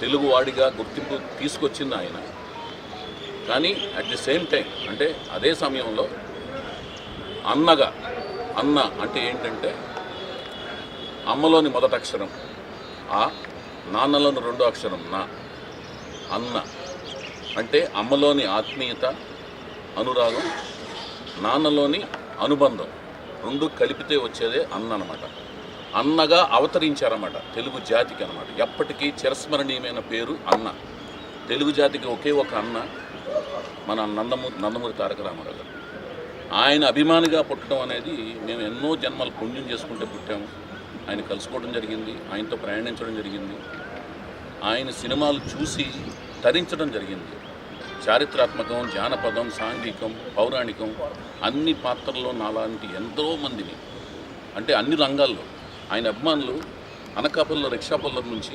తెలుగువాడిగా గుర్తింపు తీసుకొచ్చింది ఆయన. కానీ అట్ ది సేమ్ టైం అంటే అదే సమయంలో అన్నగా అన్న అంటే ఏంటంటే అమ్మలోని మొదటి అక్షరం ఆ నాన్నలోని రెండో అక్షరం నా అన్న అంటే అమ్మలోని ఆత్మీయత అనురాగం నాన్నలోని అనుబంధం రెండు కలిపితే వచ్చేదే అన్న అనమాట అన్నగా అవతరించారన్నమాట. తెలుగు జాతికి అనమాట ఎప్పటికీ చిరస్మరణీయమైన పేరు అన్న. తెలుగు జాతికి ఒకే ఒక అన్న మన నందమూరి నందమూరి తారక రామారావు గారు. ఆయన అభిమానిగా పుట్టడం అనేది మేము ఎన్నో జన్మలు పుణ్యం చేసుకుంటే పుట్టాము. ఆయన కలుసుకోవడం జరిగింది. ఆయనతో ప్రయాణించడం జరిగింది. ఆయన సినిమాలు చూసి తరించడం జరిగింది. చారిత్రాత్మకం జానపదం సాంఘికం పౌరాణికం అన్ని పాత్రల్లో నాలాంటి ఎంతో మందిని. అంటే అన్ని రంగాల్లో. ఆయన అభిమానులు అనకాపల్లిలో రిక్షాపల్లం నుంచి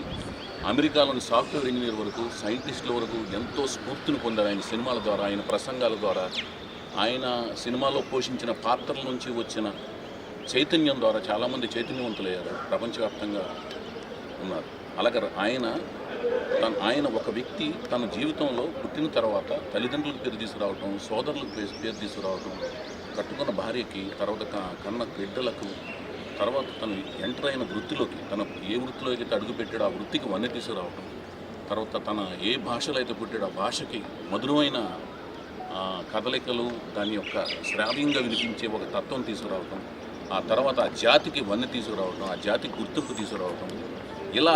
అమెరికాలోని సాఫ్ట్వేర్ ఇంజనీర్ వరకు సైంటిస్టుల వరకు ఎంతో స్ఫూర్తిని పొందారు ఆయన సినిమాల ద్వారా ఆయన ప్రసంగాల ద్వారా. ఆయన సినిమాలో పోషించిన పాత్రల నుంచి వచ్చిన చైతన్యం ద్వారా చాలామంది చైతన్యవంతులయ్యారు ప్రపంచవ్యాప్తంగా ఉన్నారు. అలాగే ఆయన తన ఆయన ఒక వ్యక్తి తన జీవితంలో పుట్టిన తర్వాత తల్లిదండ్రులకు పేరు తీసుకురావటం సోదరులకు పేరు తీసుకురావటం కట్టుకున్న భార్యకి తర్వాత కన్న బిడ్డలకు తర్వాత తను ఎంటర్ అయిన వృత్తిలోకి తన ఏ వృత్తిలో అయితే అడుగుపెట్టాడో ఆ వృత్తికి వన్నె తీసుకురావటం. తర్వాత తన ఏ భాషలో అయితే పుట్టాడో ఆ భాషకి మధురమైన కదలికలు దాని యొక్క శ్రావ్యంగా వినిపించే ఒక తత్వం తీసుకురావటం. ఆ తర్వాత ఆ జాతికి వన్నె తీసుకురావటం ఆ జాతికి గుర్తింపు తీసుకురావటం. ఇలా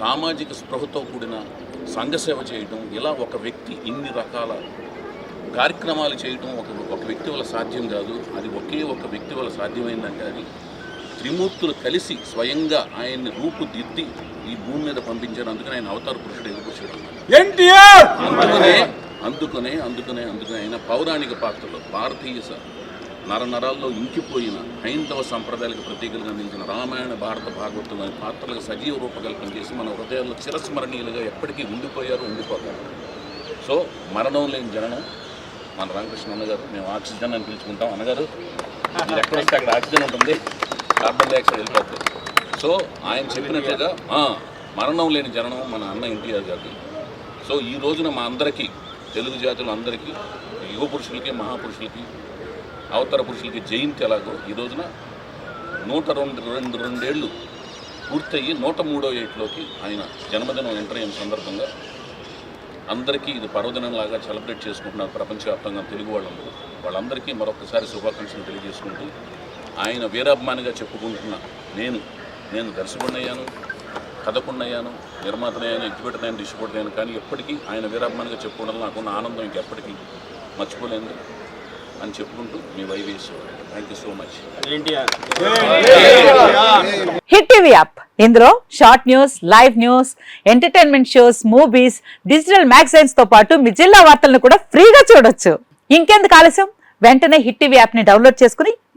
సామాజిక స్పృహతో కూడిన సంఘసేవ చేయటం ఇలా ఒక వ్యక్తి ఇన్ని రకాల కార్యక్రమాలు చేయటం ఒక ఒక వ్యక్తి వల్ల సాధ్యం కాదు. అది ఒకే ఒక వ్యక్తి వల్ల సాధ్యమైందని కానీ త్రిమూర్తులు కలిసి స్వయంగా ఆయన్ని రూపుదిద్ది ఈ భూమి మీద పంపించారు. అందుకని ఆయన అవతార పురుషుడు ఎన్టీఆర్! అందుకనే అందుకనే అందుకనే అందుకనే ఆయన పౌరాణిక పాత్రలో భారతీయ నరనరాల్లో ఇంకిపోయిన హైందవ సంప్రదాయాలకు ప్రతీకలుగా నిలిచిన రామాయణ భారత భాగవతం అనే పాత్రలకు సజీవ రూపకల్పన చేసి మన హృదయాల్లో చిరస్మరణీయులుగా ఎప్పటికీ ఉండిపోయారు ఉండిపోతారు. సో మరణం లేని జననం. మన రామకృష్ణ అన్నగారు మేము ఆక్సిజన్ అని పిలుచుకుంటాం అన్నగారు. మీరు ఎక్కడ వస్తే అక్కడ ఆక్సిజన్ ఉంటుంది. కార్బన్ డైఆక్సైడ్ వెళ్ళిపోతుంది. సో ఆయన చెప్పినట్లుగా మరణం లేని జననం మన అన్న ఎన్టీఆర్ గారికి సో ఈ రోజున మా అందరికీ తెలుగు జాతులు అందరికీ యువ పురుషులకి మహాపురుషులకి అవతర పురుషులకి జయంతి ఎలాగో ఈ రోజున నూట రెండు రెండు రెండేళ్ళు పూర్తయ్యి నూట మూడో ఏట్లోకి ఆయన జన్మదినం ఎంటర్ అయిన సందర్భంగా అందరికీ ఇది పర్వదినంలాగా సెలబ్రేట్ చేసుకుంటున్నారు ప్రపంచవ్యాప్తంగా తెలుగు వాళ్ళందరూ. వాళ్ళందరికీ మరొకసారి శుభాకాంక్షలు తెలియజేసుకుంటూ ఆయన వీరాభిమానిగా చెప్పుకుంటున్నా నేను నేను దర్శకుడినయ్యాను కథకుడినయ్యాను నిర్మాతనయ్యాను ఎగ్జిబిటర్ అయ్యాను డిస్ట్రిబ్యూటర్ అయ్యాను కానీ ఎప్పటికీ ఆయన వీరాభిమానిగా చెప్పుకోవడం నాకున్న ఆనందం ఇంకెప్పటికీ మర్చిపోలేదు అని చెప్పుకుంటూ మీ వైవేశ్వరు thank you so much hit TV app. ఇందులో short news live news entertainment shows movies digital మ్యాగజైన్స్తో పాటు మీ జిల్లా వార్తలను కూడా ఫ్రీగా చూడొచ్చు. ఇంకెందుకు ఆలస్యం? వెంటనే హిట్ టీవీ యాప్ని డౌన్లోడ్ చేసుకుని